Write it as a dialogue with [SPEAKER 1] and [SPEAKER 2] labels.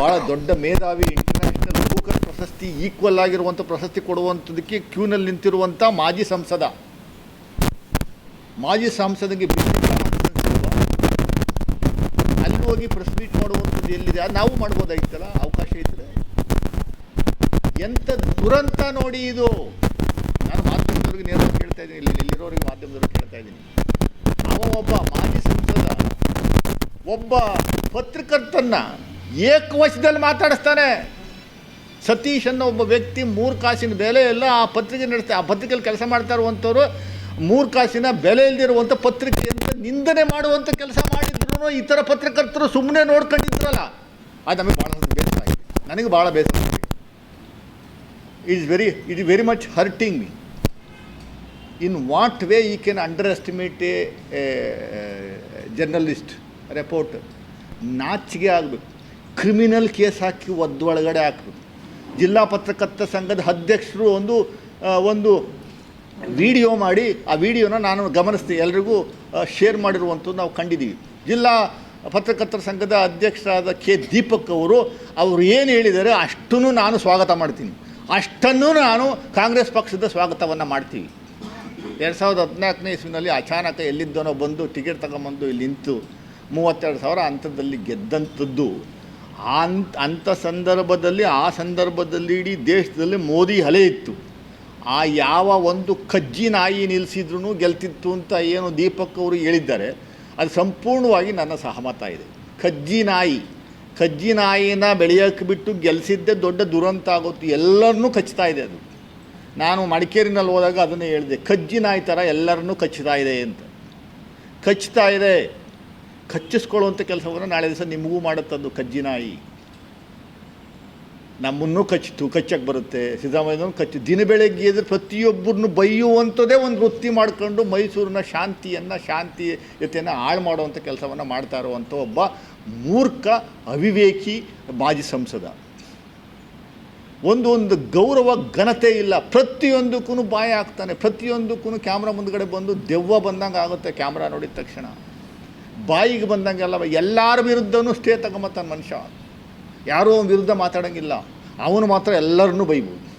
[SPEAKER 1] ಭಾಳ ದೊಡ್ಡ ಮೇಧಾವಿ ಇಂಟರ್ನ್ಯಾಷನಲ್ ಬೂಕರ್ ಪ್ರಶಸ್ತಿ ಈಕ್ವಲ್ ಆಗಿರುವಂಥ ಪ್ರಶಸ್ತಿ ಕೊಡುವಂಥದ್ದಕ್ಕೆ ಕ್ಯೂನಲ್ಲಿ ನಿಂತಿರುವಂಥ ಮಾಜಿ ಸಂಸದ. ಮಾಜಿ ಸಂಸದಿಗೆ ಅಲ್ಲಿ ಹೋಗಿ ಪ್ರೆಸ್ ಮೀಟ್ ಮಾಡುವಂಥದ್ದು ಎಲ್ಲಿದೆ? ನಾವು ಮಾಡ್ಬೋದಾಗಿತ್ತಲ್ಲ? ಅವಕಾಶ ಇದ್ದರೆ ಎಂಥ ದುರಂತ ನೋಡಿ ಇದು. ನಾನು ಮಾಧ್ಯಮದವ್ರಿಗೆ ನೇರವಾಗಿ ಕೇಳ್ತಾ ಇದ್ದೀನಿ. ಇಲ್ಲಿ ಇಲ್ಲಿರೋರಿಗೆ ಮಾಧ್ಯಮದವ್ರಿಗೆ ಕೇಳ್ತಾ ಇದ್ದೀನಿ. ಅವ ಒಬ್ಬ ಮಾಜಿ ಸಂಸದ, ಒಬ್ಬ ಪತ್ರಕರ್ತನ್ನ ಏಕವಚದಲ್ಲಿ ಮಾತಾಡಿಸ್ತಾನೆ. ಸತೀಶ್ ಅನ್ನೋ ಒಬ್ಬ ವ್ಯಕ್ತಿ ಮೂರು ಕಾಸಿನ ಬೆಲೆ ಇಲ್ಲ, ಆ ಪತ್ರಿಕೆ ನಡೆಸ್ತಾ ಆ ಪತ್ರಿಕೆಯಲ್ಲಿ ಕೆಲಸ ಮಾಡ್ತಾ ಇರುವಂಥವ್ರು ಮೂರು ಕಾಸಿನ ಬೆಲೆ ಇಲ್ದಿರುವಂಥ ಪತ್ರಿಕೆಯಿಂದ ನಿಂದನೆ ಮಾಡುವಂಥ ಕೆಲಸ ಮಾಡಿದ್ರು ಇತರ ಪತ್ರಕರ್ತರು ಸುಮ್ಮನೆ ನೋಡ್ಕೊಂಡಿದ್ರಲ್ಲ. ಅದು ನಮಗೆ ಭಾಳ ಬೇಸರ ಆಗಿದೆ. ನನಗೆ ಭಾಳ ಬೇಸರ ಆಗಿದೆ. Is very it is very much hurting me in what way I can underestimate a journalist report ನಾಚಿಗೆ ಆಗಬೇಕು. ಕ್ರಿಮಿನಲ್ ಕೇಸ್ ಹಾಕಿ ಒದ್ದೊಳಗಡೆ ಹಾಕಬೇಕು ಜಿಲ್ಲಾ ಪತ್ರಕರ್ತ ಸಂಘದ ಅಧ್ಯಕ್ಷರು ಒಂದು ಒಂದು ವಿಡಿಯೋ ಮಾಡಿ, ಆ ವಿಡಿಯೋನ ನಾನು ಗಮನಿಸ್ತೀನಿ. ಎಲ್ರಿಗೂ ಶೇರ್ ಮಾಡಿರುವಂಥದ್ದು ನಾವು ಕಂಡಿದ್ದೀವಿ. ಜಿಲ್ಲಾ ಪತ್ರಕರ್ತರ ಸಂಘದ ಅಧ್ಯಕ್ಷರಾದ ಕೆ. ದೀಪಕ್ ಅವರು ಅವರು ಏನು ಹೇಳಿದ್ದಾರೆ ಅಷ್ಟನ್ನು ನಾನು ಸ್ವಾಗತ ಮಾಡ್ತೀನಿ. ಅಷ್ಟನ್ನು ನಾನು ಕಾಂಗ್ರೆಸ್ ಪಕ್ಷದ ಸ್ವಾಗತವನ್ನು ಮಾಡ್ತೀವಿ. ಎರಡು ಸಾವಿರದ ಹದಿನಾಲ್ಕನೇ ಇಸ್ವಿನಲ್ಲಿ ಅಚಾನಕ ಎಲ್ಲಿದ್ದನೋ ಬಂದು ಟಿಕೆಟ್ ತಗೊಂಬಂದು ಇಲ್ಲಿ ನಿಂತು, ಮೂವತ್ತೆರಡು ಸಾವಿರ ಅಂತರದಲ್ಲಿ ಗೆದ್ದಂಥದ್ದು. ಅಂತ್ ಅಂಥ ಸಂದರ್ಭದಲ್ಲಿ, ಆ ಸಂದರ್ಭದಲ್ಲಿ ಇಡೀ ದೇಶದಲ್ಲಿ ಮೋದಿ ಹಲೆ ಇತ್ತು. ಆ ಯಾವ ಒಂದು ಕಜ್ಜಿ ನಾಯಿ ನಿಲ್ಲಿಸಿದ್ರೂ ಗೆಲ್ತಿತ್ತು ಅಂತ ಏನು ದೀಪಕ್ ಅವರು ಹೇಳಿದ್ದಾರೆ. ಅದು ಸಂಪೂರ್ಣವಾಗಿ ನನ್ನ ಸಹಮತ ಇದೆ. ಕಜ್ಜಿ ನಾಯಿ ಕಜ್ಜಿ ನಾಯಿನ ಬೆಳೆಯೋಕ್ಕೆ ಬಿಟ್ಟು ಗೆಲ್ಲಿಸಿದ್ದೇ ದೊಡ್ಡ ದುರಂತ ಆಗುತ್ತೆ. ಎಲ್ಲರನ್ನೂ ಕಚ್ತಾ ಇದೆ ಅದು. ನಾನು ಮಡಿಕೇರಿನಲ್ಲಿ ಹೋದಾಗ ಅದನ್ನೇ ಹೇಳಿದೆ ಕಜ್ಜಿ ನಾಯಿ ಥರ ಎಲ್ಲರನ್ನೂ ಕಚ್ಚುತ್ತಾ ಇದೆ ಅಂತ. ಕಚ್ತಾ ಇದೆ. ಕಚ್ಚಿಸ್ಕೊಳ್ಳುವಂಥ ಕೆಲಸವನ್ನು ನಾಳೆ ದಿವಸ ನಿಮಗೂ ಮಾಡುತ್ತದ್ದು ಕಜ್ಜಿನಾಯಿ. ನಮ್ಮನ್ನೂ ಕಚ್ಚಿತು ಕಚ್ಚಕ್ಕೆ ಬರುತ್ತೆ. ಸಿದ್ದರಾಮಯ್ಯನೂ ಕಚ್ಚು. ದಿನ ಬೆಳಗ್ಗೆ ಎದುರು ಪ್ರತಿಯೊಬ್ಬರನ್ನು ಬೈಯುವಂಥದ್ದೇ ಒಂದು ವೃತ್ತಿ ಮಾಡ್ಕೊಂಡು ಮೈಸೂರಿನ ಶಾಂತಿಯನ್ನು ಶಾಂತಿಯತೆಯನ್ನು ಹಾಳು ಮಾಡುವಂಥ ಕೆಲಸವನ್ನು ಮಾಡ್ತಾ ಇರುವಂಥ ಒಬ್ಬ ಮೂರ್ಖ, ಅವಿವೇಕಿ, ಮಾಜಿ ಸಂಸದ. ಒಂದು ಒಂದು ಗೌರವ, ಘನತೆ ಇಲ್ಲ. ಪ್ರತಿಯೊಂದಕ್ಕೂ ಬಾಯ ಹಾಕ್ತಾನೆ. ಪ್ರತಿಯೊಂದಕ್ಕೂ ಕ್ಯಾಮ್ರಾ ಮುಂದ್ಗಡೆ ಬಂದು ದೆವ್ವ ಬಂದಂಗೆ ಆಗುತ್ತೆ ಕ್ಯಾಮ್ರಾ ನೋಡಿದ ತಕ್ಷಣ. ಬಾಯಿಗೆ ಬಂದಂಗೆಲ್ಲ ಎಲ್ಲರ ವಿರುದ್ಧನೂ ಸ್ಟೇ ತಗೊಂಬತ್ತಾನೆ ಮನುಷ್ಯ. ಯಾರೂ ಅವನ ವಿರುದ್ಧ ಮಾತಾಡೋಂಗಿಲ್ಲ. ಅವನು ಮಾತ್ರ ಎಲ್ಲರನ್ನೂ ಬೈಬೋದು.